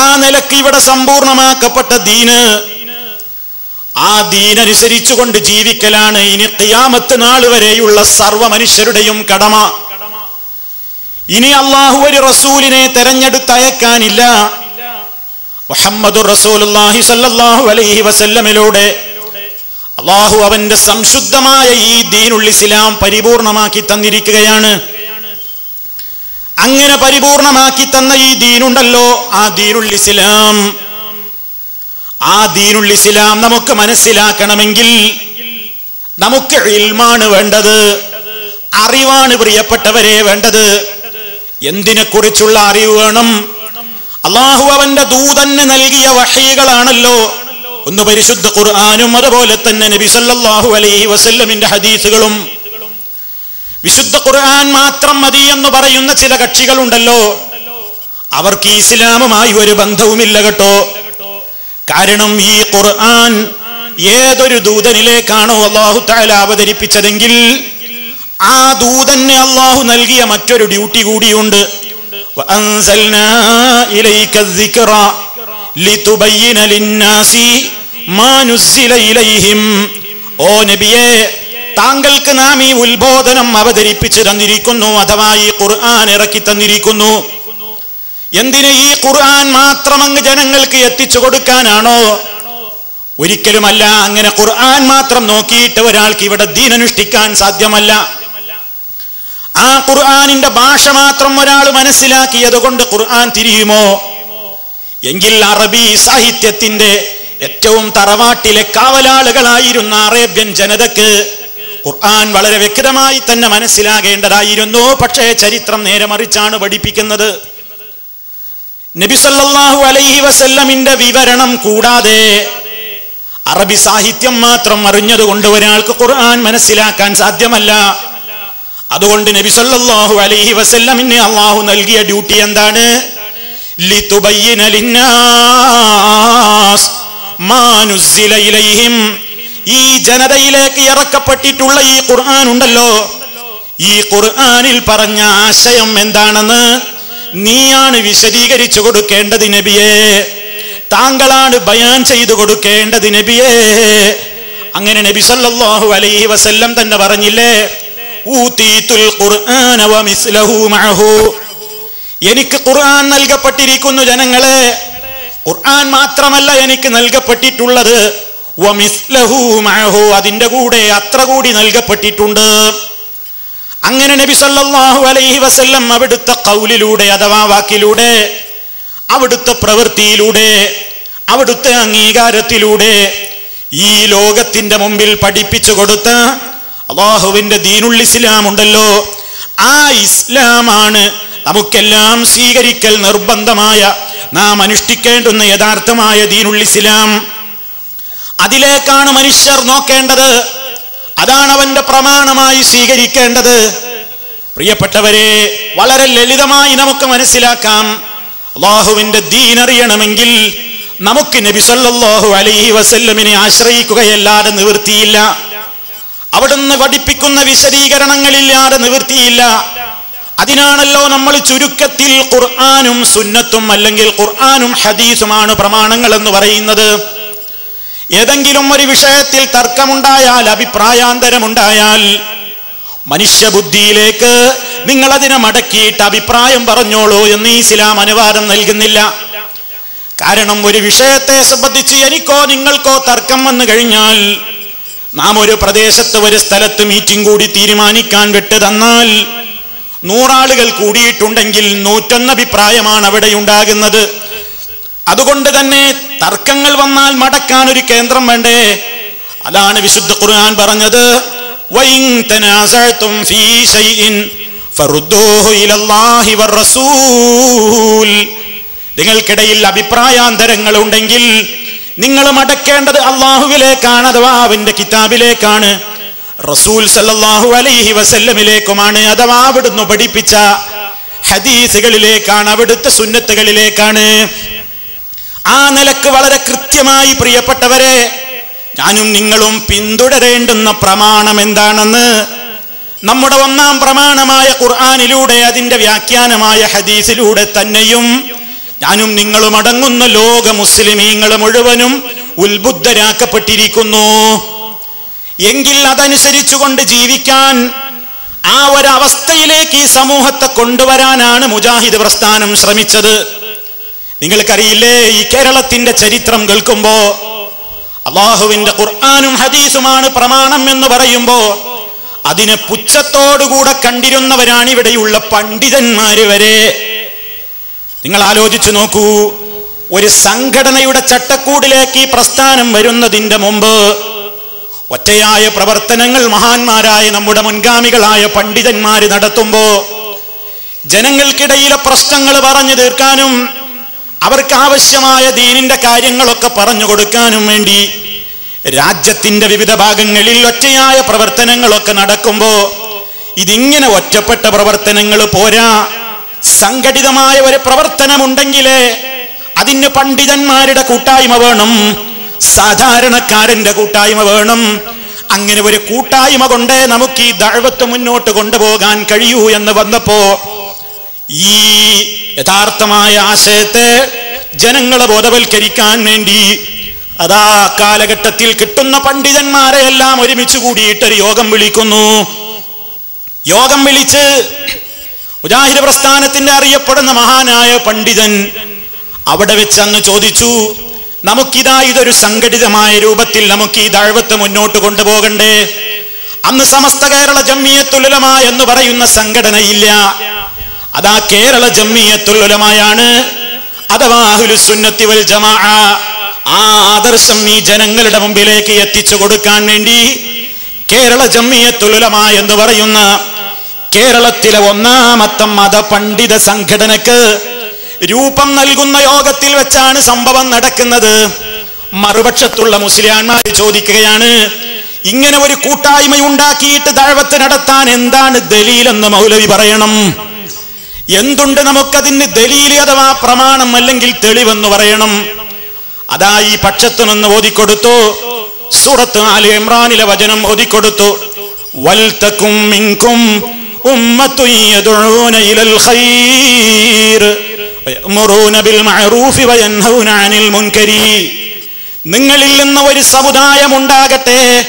ആ നിലയ്ക്ക് ഇവിടെ സമ്പൂർണമാക്കപ്പെട്ട ദീന് ആ ദീനനുസരിച്ചു കൊണ്ട് ജീവിക്കലാണ് ഇനി ഖിയാമത്ത് നാൾ വരെയുള്ള സർവ മനുഷ്യരുടെയും കടമ. ഇനി അള്ളാഹു ഒരു റസൂലിനെ തെരഞ്ഞെടുത്തയക്കാനില്ല. മുഹമ്മദ് അലൈഹി വസല്ലമിലൂടെ അള്ളാഹു അവന്റെ സംശുദ്ധമായ ഈ ദീനുൽ ഇസ്ലാം പരിപൂർണമാക്കി തന്നിരിക്കുകയാണ്. അങ്ങനെ പരിപൂർണമാക്കി തന്ന ഈ ദീനുണ്ടല്ലോ ആ ദീനുൽ ഇസ്ലാം. ആ ദീനുൽ ഇസ്ലാം നമുക്ക് മനസ്സിലാക്കണമെങ്കിൽ നമുക്ക് ഇൽമാണ് വേണ്ടത് അറിവാണ് പ്രിയപ്പെട്ടവരെ വേണ്ടത്. എന്തിനെ കുറിച്ചുള്ള അറിവ് വേണം? അള്ളാഹു അവന്റെ ദൂതന് നൽകിയ വഹീകളാണല്ലോ. ഒന്ന് പരിശുദ്ധ ഖുർആാനും അതുപോലെ തന്നെ നബി സല്ലല്ലാഹു അലൈഹി വസല്ലമിന്റെ ഹദീസുകളും. വിശുദ്ധ ഖുർആൻ മാത്രം മതി എന്ന് പറയുന്ന ചില കക്ഷികളുണ്ടല്ലോ. അവർക്ക് ഇസ്ലാമുമായി ഒരു ബന്ധവുമില്ല കേട്ടോ. കാരണം ഈ ഖുർആൻ ഏതൊരു ദൂതനിലേക്കാണോ അള്ളാഹു താല അവതരിപ്പിച്ചതെങ്കിൽ ആ ദൂതന് അള്ളാഹു നൽകിയ മറ്റൊരു ഡ്യൂട്ടി കൂടിയുണ്ട്. ഓ നബിയേ താങ്കൾക്ക് നാം ഈ ഉത്ബോധനം അവതരിപ്പിച്ചു തന്നിരിക്കുന്നു അഥവാ ഈ ഖുർആൻ ഇറക്കി തന്നിരിക്കുന്നു. എന്തിന് ഈ ഖുർആൻ മാത്രം അങ്ങ് ജനങ്ങൾക്ക് എത്തിച്ചു കൊടുക്കാനാണോ? ഒരിക്കലുമല്ല അങ്ങനെ ഖുർആൻ മാത്രം നോക്കിയിട്ട് ഒരാൾക്ക് ഇവിടെ ദീൻ അനുഷ്ഠിക്കാൻ സാധ്യമല്ല. ആ ഖുർആാനിന്റെ ഭാഷ മാത്രം ഒരാൾ മനസ്സിലാക്കിയത് കൊണ്ട് ഖുർആൻ തിരിയുമോ? എങ്കിൽ അറബി സാഹിത്യത്തിന്റെ ഏറ്റവും തറവാട്ടിലെ കാവലാളുകളായിരുന്ന അറേബ്യൻ ജനതക്ക് ഖുർആൻ വളരെ വ്യക്തമായി തന്നെ മനസ്സിലാകേണ്ടതായിരുന്നു. പക്ഷേ ചരിത്രം നേരെ മറിച്ചാണ് പഠിപ്പിക്കുന്നത്. നബി സല്ലല്ലാഹു അലൈഹി വസല്ലമിന്റെ വിവരണം കൂടാതെ അറബി സാഹിത്യം മാത്രം അറിഞ്ഞതുകൊണ്ട് ഒരാൾക്ക് ഖുർആൻ മനസ്സിലാക്കാൻ സാധ്യമല്ല. അതുകൊണ്ട് നബി സല്ലല്ലാഹു അലൈഹി വസല്ലമിന് അള്ളാഹു നൽകിയ ഡ്യൂട്ടി എന്താണ്? ലിതുബയ്യിന ലിന്നാസ് മാ നുസ്സില ഇലൈഹിം ഈ ജനതയിലേക്ക് ഇറക്കപ്പെട്ടിട്ടുള്ള ഈ ഖുർആൻ ഉണ്ടല്ലോ. ഈ ഖുർആനിൽ പറഞ്ഞ ആശയം എന്താണെന്ന് നീയാണ് വിശദീകരിച്ചു കൊടുക്കേണ്ടത് നബിയേ. താങ്കളാണ് ബയാൻ ചെയ്തു കൊടുക്കേണ്ടത് നബിയേ. അങ്ങനെ നബി സല്ലല്ലാഹു അലൈഹി വസല്ലം തന്നെ പറഞ്ഞില്ലേ ഊതീതുൽ ഖുർആന മഅഹു. എനിക്ക് ഖുർആൻ നൽകപ്പെട്ടിരിക്കുന്നു ജനങ്ങളെ. ഖുർആൻ മാത്രമല്ല എനിക്ക് നൽകപ്പെട്ടിട്ടുള്ളത്. അതിന്റെ കൂടെ അത്ര കൂടി നൽകപ്പെട്ടിട്ടുണ്ട്. അങ്ങനെ നബി സല്ലാഹു അലൈഹി വസല്ലം അവിടുത്തെ കൗലിലൂടെ അഥവാ വാക്കിലൂടെ അവിടുത്തെ പ്രവൃത്തിയിലൂടെ അവിടുത്തെ അംഗീകാരത്തിലൂടെ ഈ ലോകത്തിന്റെ മുമ്പിൽ പഠിപ്പിച്ചു കൊടുത്ത അള്ളാഹുവിന്റെ ദീനുൾ ഇസ്ലാം ഉണ്ടല്ലോ. ആ ഇസ്ലാമാണ് നമുക്കെല്ലാം സ്വീകരിക്കൽ നിർബന്ധമായ നാം അനുഷ്ഠിക്കേണ്ടുന്ന യഥാർത്ഥമായ ദീനുൾ ഇസ്ലാം അതിലേക്കാണ് മനുഷ്യർ നോക്കേണ്ടത്. അതാണ് അവന്റെ പ്രമാണമായി സ്വീകരിക്കേണ്ടത്. പ്രിയപ്പെട്ടവരെ വളരെ ലളിതമായി നമുക്ക് മനസ്സിലാക്കാം. അള്ളാഹുവിന്റെ ദീൻ അറിയണമെങ്കിൽ നമുക്ക് നബി സല്ലല്ലാഹു അലൈഹി വസല്ലമിനെ ആശ്രയിക്കുകയല്ലാതെ നിവൃത്തിയില്ല. അവിടുന്ന് പഠിപ്പിക്കുന്ന വിശദീകരണങ്ങളില്ലാതെ നിവൃത്തിയില്ല. അതിനാണല്ലോ നമ്മൾ ചുരുക്കത്തിൽ ഖുർആാനും സുന്നത്തും അല്ലെങ്കിൽ ഖുർആാനും ഹദീസുമാണ് പ്രമാണങ്ങൾ എന്ന് പറയുന്നത്. ഏതെങ്കിലും ഒരു വിഷയത്തിൽ തർക്കമുണ്ടായാൽ അഭിപ്രായാന്തരമുണ്ടായാൽ മനുഷ്യബുദ്ധിയിലേക്ക് നിങ്ങൾ അതിനെ മടക്കിയിട്ട് അഭിപ്രായം പറഞ്ഞോളൂ എന്ന് ഇസ്ലാം അനുവാദം നൽകുന്നില്ല. കാരണം ഒരു വിഷയത്തെ സംബന്ധിച്ച് എനിക്കോ നിങ്ങൾക്കോ തർക്കം വന്നു കഴിഞ്ഞാൽ നാം ഒരു പ്രദേശത്ത് ഒരു സ്ഥലത്ത് മീറ്റിംഗ് കൂടി തീരുമാനിക്കാൻ വിട്ടു തന്നാൽ നൂറാളുകൾ കൂടിയിട്ടുണ്ടെങ്കിൽ നൂറ്റൊന്ന് അഭിപ്രായമാണ് അവിടെ ഉണ്ടാകുന്നത്. അതുകൊണ്ട് തന്നെ തർക്കങ്ങൾ വന്നാൽ മടക്കാൻ ഒരു കേന്ദ്രം വേണ്ടേ? അതാണ് വിശുദ്ധ ഖുർആൻ പറഞ്ഞത്. നിങ്ങൾക്കിടയിൽ അഭിപ്രായാന്തരങ്ങൾ ഉണ്ടെങ്കിൽ നിങ്ങൾ മടക്കേണ്ടത് അള്ളാഹുവിലേക്കാണ് അഥവാ അവന്റെ കിതാബിലേക്കാണ്. റസൂൽ സല്ലാഹു അലൈഹി വസല്ലമിലേക്കുമാണ് അഥവാ അവിടുന്ന് പഠിപ്പിച്ച ഹദീസുകളിലേക്കാണ് അവിടുത്തെ സുന്നത്തുകളിലേക്കാണ്. ആ നിലയ്ക്ക് വളരെ കൃത്യമായി പ്രിയപ്പെട്ടവരെ ഞാനും നിങ്ങളും പിന്തുടരേണ്ടുന്ന പ്രമാണം എന്താണെന്ന് നമ്മുടെ ഒന്നാം പ്രമാണമായ ഖുർആാനിലൂടെ അതിന്റെ വ്യാഖ്യാനമായ ഹദീസിലൂടെ തന്നെയും ഞാനും നിങ്ങളും അടങ്ങുന്ന ലോക മുസ്ലിമീങ്ങൾ മുഴുവനും ഉത്ബുദ്ധരാക്കപ്പെട്ടിരിക്കുന്നു എങ്കിൽ അതനുസരിച്ചുകൊണ്ട് ജീവിക്കാൻ ആ ഒരവസ്ഥയിലേക്ക് ഈ സമൂഹത്തെ കൊണ്ടുവരാനാണ് മുജാഹിദ് പ്രസ്ഥാനം ശ്രമിച്ചത്. നിങ്ങൾക്കറിയില്ലേ ഈ കേരളത്തിന്റെ ചരിത്രം കേൾക്കുമ്പോ അള്ളാഹുവിന്റെ ഖുർആാനും ഹദീസുമാണ് പ്രമാണം എന്ന് പറയുമ്പോ അതിനെ പുച്ഛത്തോടുകൂടെ കണ്ടിരുന്നവരാണ് ഇവിടെയുള്ള പണ്ഡിതന്മാര് വരെ. നിങ്ങൾ ആലോചിച്ചു നോക്കൂ ഒരു സംഘടനയുടെ ചട്ടക്കൂടിലേക്ക് ഈ പ്രസ്ഥാനം വരുന്നതിന്റെ മുമ്പ് ഒറ്റയായ പ്രവർത്തനങ്ങൾ മഹാന്മാരായ നമ്മുടെ മുൻഗാമികളായ പണ്ഡിതന്മാര് നടത്തുമ്പോ ജനങ്ങൾക്കിടയിലെ പ്രശ്നങ്ങൾ പറഞ്ഞു തീർക്കാനും അവർക്ക് ആവശ്യമായ ദീനിന്റെ കാര്യങ്ങളൊക്കെ പറഞ്ഞു കൊടുക്കാനും വേണ്ടി രാജ്യത്തിന്റെ വിവിധ ഭാഗങ്ങളിൽ ഒറ്റയായ പ്രവർത്തനങ്ങളൊക്കെ നടക്കുമ്പോ ഇതിങ്ങനെ ഒറ്റപ്പെട്ട പ്രവർത്തനങ്ങൾ പോരാ. സംഘടിതമായ ഒരു പ്രവർത്തനമുണ്ടെങ്കിലേ അതിന് പണ്ഡിതന്മാരുടെ കൂട്ടായ്മ വേണം സാധാരണക്കാരന്റെ കൂട്ടായ്മ വേണം. അങ്ങനെ ഒരു കൂട്ടായ്മ കൊണ്ടേ നമുക്ക് ഈ ദഴവത്ത് മുന്നോട്ട് കൊണ്ടുപോകാൻ കഴിയൂ എന്ന് വന്നപ്പോ ഈ യഥാർത്ഥമായ ആശയത്തെ ജനങ്ങളെ ബോധവൽക്കരിക്കാൻ വേണ്ടി അതാ കാലഘട്ടത്തിൽ കിട്ടുന്ന പണ്ഡിതന്മാരെ എല്ലാം ഒരുമിച്ച് കൂടിയിട്ടൊരു യോഗം വിളിക്കുന്നു. യോഗം വിളിച്ച് മുജാഹിദ് പ്രസ്ഥാനത്തിന്റെ അറിയപ്പെടുന്ന മഹാനായ പണ്ഡിതൻ അവിടെ വെച്ച് അന്ന് ചോദിച്ചു നമുക്കിതാ ഇതൊരു സംഘടിതമായ രൂപത്തിൽ നമുക്ക് ഈ ദഴവത്ത് മുന്നോട്ട് കൊണ്ടുപോകണ്ടേ? അന്ന് സമസ്ത കേരള ജമ്മിയത്തുലമ എന്ന് പറയുന്ന സംഘടനയില്ല. അതാ കേരള ജമ്മിയത്തുള്ളമായാണ് അഥവാ സുന്നത്തി വൽ ആ ആദർശം ഈ ജനങ്ങളുടെ മുമ്പിലേക്ക് എത്തിച്ചു കൊടുക്കാൻ വേണ്ടി കേരള ജമ്മിയത്തുലമ എന്ന് പറയുന്ന കേരളത്തിലെ ഒന്നാമത്തെ മതപണ്ഡിത സംഘടനക്ക് രൂപം നൽകുന്ന യോഗത്തിൽ വെച്ചാണ് സംഭവം നടക്കുന്നത്. മറുപക്ഷത്തുള്ള മുസ്ലിയാന്മാർ ചോദിക്കുകയാണ് ഇങ്ങനെ ഒരു കൂട്ടായ്മ ഉണ്ടാക്കിയിട്ട് ദഴവത്ത് നടത്താൻ എന്താണ് ദലീലെന്ന് മൗലവി പറയണം. എന്തുണ്ട് നമുക്കതിന് ദലീൽ അഥവാ പ്രമാണം അല്ലെങ്കിൽ തെളിവെന്ന് പറയണം. അതാ ഈ പക്ഷത്തു നിന്ന് ഓതിക്കൊടുത്തു. സൂറത്ത് ആലി ഇമ്രാനിലെ വചനം ഓതിക്കൊടുത്തു. വൽത്തക്കും മിങ്കും നിങ്ങളിൽ നിന്ന് ഒരു സമുദായം ഉണ്ടാകട്ടെ.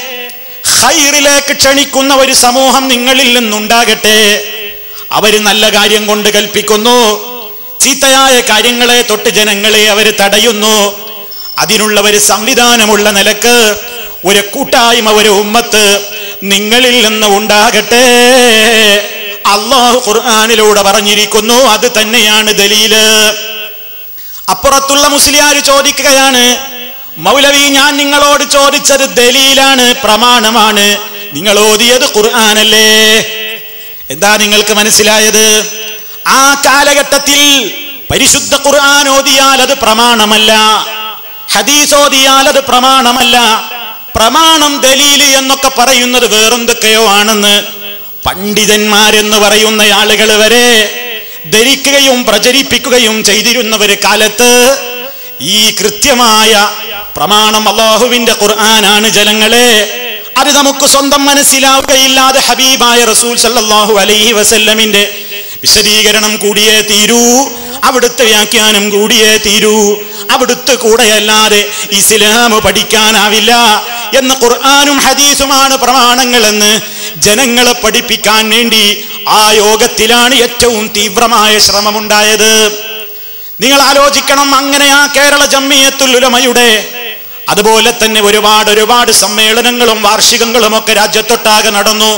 ഹൈറിലേക്ക് ക്ഷണിക്കുന്ന ഒരു സമൂഹം നിങ്ങളിൽ നിന്നുണ്ടാകട്ടെ. അവർ നല്ല കാര്യം കൊണ്ട് കൽപ്പിക്കുന്നു. ചീത്തയായ കാര്യങ്ങളെ തൊട്ട് ജനങ്ങളെ അവർ തടയുന്നു. അതിനുള്ള ഒരു സംവിധാനമുള്ള നിലയ്ക്ക് ഒരു കൂട്ടായ്മ ഒരു ഉമ്മത്ത് നിങ്ങളിൽ നിന്ന് ഉണ്ടാകട്ടെ. അള്ളാഹു ഖുർആാനിലൂടെ പറഞ്ഞിരിക്കുന്നു അത് തന്നെയാണ് ദലീൽ. അപ്പുറത്തുള്ള മുസ്ലിയാർ ചോദിക്കുകയാണ് മൗലവി ഞാൻ നിങ്ങളോട് ചോദിച്ചത് ദലീലാണ് പ്രമാണമാണ്. നിങ്ങൾ ഓതിയത് ഖുർആാനല്ലേ? എന്താ നിങ്ങൾക്ക് മനസ്സിലായത്? ആ കാലഘട്ടത്തിൽ പരിശുദ്ധ ഖുർആൻ ഓതിയാൽ അത് പ്രമാണമല്ല. ഹദീസ് ഓതിയാൽ അത് പ്രമാണമല്ല. പ്രമാണം ദലീൽ എന്നൊക്കെ പറയുന്നത് വേറെന്തൊക്കെയോ ആണെന്ന് പണ്ഡിതന്മാരെന്ന് പറയുന്ന ആളുകൾ വരെ ധരിക്കുകയും പ്രചരിപ്പിക്കുകയും ചെയ്തിരുന്ന ഒരു കാലത്ത് ഈ കൃത്യമായ പ്രമാണം അള്ളാഹുവിന്റെ ഖുർആനാണ് ജനങ്ങളെ അത് നമുക്ക് സ്വന്തം മനസ്സിലാവുകയില്ലാതെ ഹബീബായ റസൂൽ സല്ലാഹു അലൈഹി വസല്ലമിന്റെ വിശദീകരണം കൂടിയേ തീരൂ അവിടുത്തെ വ്യാഖ്യാനം കൂടിയേ തീരൂ. അവിടുത്തെ കൂടെയല്ലാതെ ഇസ്ലാം പഠിക്കാനാവില്ല എന്ന് ഖുർആാനും ഹദീസുമാണ് പ്രമാണങ്ങളെന്ന് ജനങ്ങളെ പഠിപ്പിക്കാൻ വേണ്ടി ആ യോഗത്തിലാണ് ഏറ്റവും തീവ്രമായ ശ്രമമുണ്ടായത്. നിങ്ങൾ ആലോചിക്കണം അങ്ങനെ ആ കേരള ജമ്മിയത്തുൽ ഉലമയുടെ അതുപോലെ തന്നെ ഒരുപാട് ഒരുപാട് സമ്മേളനങ്ങളും വാർഷികങ്ങളും ഒക്കെ രാജ്യത്തൊട്ടാകെ നടന്നു.